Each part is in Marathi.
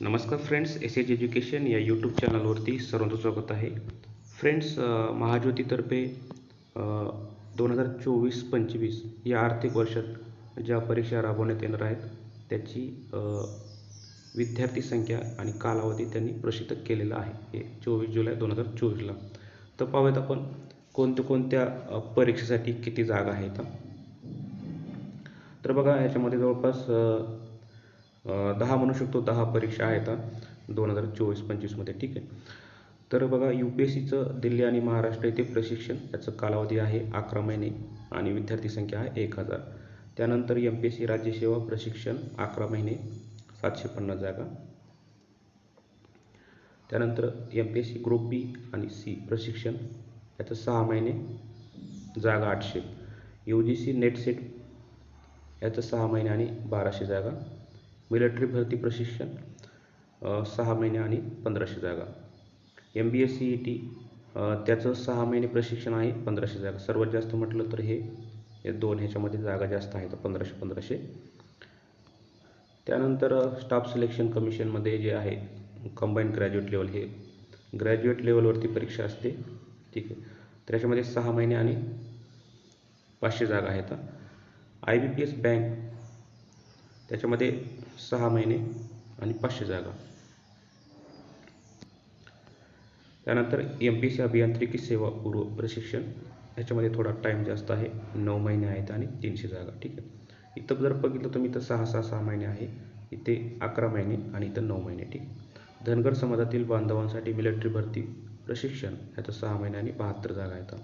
नमस्कार फ्रेंड्स एस एच एज्युकेशन या यूट्यूब चॅनलवरती सर्वांचं स्वागत आहे. फ्रेंड्स महाज्योतीतर्फे दोन हजार चोवीस पंचवीस या आर्थिक वर्षात ज्या परीक्षा राबवण्यात येणार आहेत त्याची विद्यार्थी संख्या आणि कालावधी त्यांनी प्रसिद्ध केलेला आहे हे चोवीस जुलै दोन हजार चोवीसला तर पाहूयात आपण कोणत्या कोणत्या परीक्षेसाठी किती जागा आहेत. तर बघा याच्यामध्ये जवळपास दहा म्हणू शकतो दहा परीक्षा आहेत दोन हजार चोवीस पंचवीसमध्ये ठीक आहे. तर बघा यू पी एस सीचं दिल्ली आणि महाराष्ट्र येथे प्रशिक्षण याचं कालावधी आहे अकरा महिने आणि विद्यार्थी संख्या आहे एक हजार. त्यानंतर एम पी एस सी राज्यसेवा प्रशिक्षण अकरा महिने सातशे पन्नास जागा. त्यानंतर M P S C group B आणि सी प्रशिक्षण याचं सहा महिने जागा आठशे. U G C NET SET याचं सहा महिने आणि बाराशे जागा. मिलिटरी भरती प्रशिक्षण सहा महिने आणि पंधराशे जागा. M B S C E T त्याचं सहा महिने प्रशिक्षण आहे पंधराशे जागा. सर्वात जास्त म्हटलं तर हे दोन ह्याच्यामध्ये जागा जास्त आहेत पंधराशे पंधराशे. त्यानंतर स्टाफ सिलेक्शन कमिशनमध्ये जे आहे कंबाईंड ग्रॅज्युएट लेवल हे ग्रॅज्युएट लेवलवरती परीक्षा असते. ठीक आहे. त्याच्यामध्ये सहा महिने आणि पाचशे जागा आहेत I B P S bank त्याच्यामध्ये सहा महिने आणि पाचशे जागा. त्यानंतर एम पी सी अभियांत्रिकी सेवा पूर्व प्रशिक्षण ह्याच्यामध्ये थोडा टाईम जास्त आहे नऊ महिने आहेत आणि तीनशे जागा ठीक आहे. इथं जर बघितलं तुम्ही तर सहा सहा सहा महिने आहे इथे अकरा महिने आणि इथं नऊ महिने ठीक धनगर समाजातील बांधवांसाठी मिलिटरी भरती प्रशिक्षण ह्याचं सहा महिने आणि बहात्तर जागा आहेत.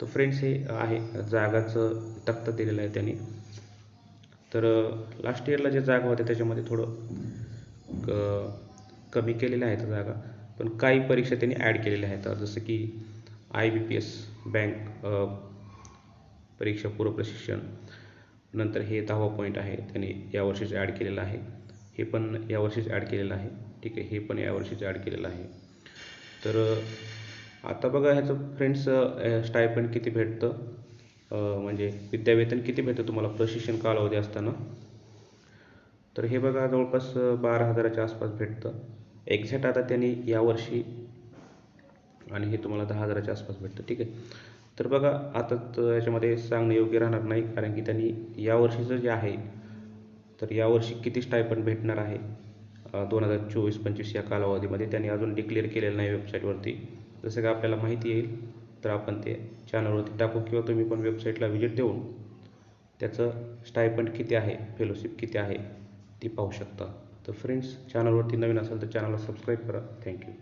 तर फ्रेंड्स हे आहे जागाचं तक्ता दिलेलं आहे त्यांनी. तर लास्ट इयरला जे जागा होत्या त्याच्यामध्ये थोडं क कमी केलेल्या आहेत जागा. पण काही परीक्षा त्यांनी ॲड केलेल्या आहेत. जसं की I B P S bank परीक्षा पूर्व प्रशिक्षण नंतर हे दहावा पॉईंट आहे त्यांनी यावर्षीच ॲड केलेलं आहे. हे पण यावर्षीच ॲड केलेलं आहे. ठीक आहे हे पण यावर्षीच ॲड केलेलं आहे. तर आता बघा ह्याचं फ्रेंड्स स्टायपंड किती भेटतं? म्हणजे विद्यावेतन किती भेटतं तुम्हाला? प्रशिक्षण कालावधी असताना? तर हे बघा जवळपास बारा हजाराच्या आसपास भेटतं. एक्झॅक्ट आता त्यांनी यावर्षी आणि हे तुम्हाला दहा हजाराच्या आसपास भेटतं ठीक आहे? तर बघा आता याच्यामध्ये सांगणं योग्य राहणार नाही कारण की त्यांनी यावर्षीचं जे आहे तर यावर्षी किती स्टायपंड भेटणार आहे? दोन हजार चोवीस पंचवीस या कालावधीमध्ये. त्यांनी अजून डिक्लेअर केलेलं नाही वेबसाईटवरती जसं का आपल्याला माहिती येईल तर आपण ते चॅनलवरती टाकू किंवा तुम्ही पण वेबसाईटला व्हिजिट देऊन त्याचं स्टायपंड किती आहे फेलोशिप किती आहे ती पाहू शकता. तर फ्रेंड्स चॅनलवरती नवीन असेल तर चॅनलला सबस्क्राईब करा. थँक्यू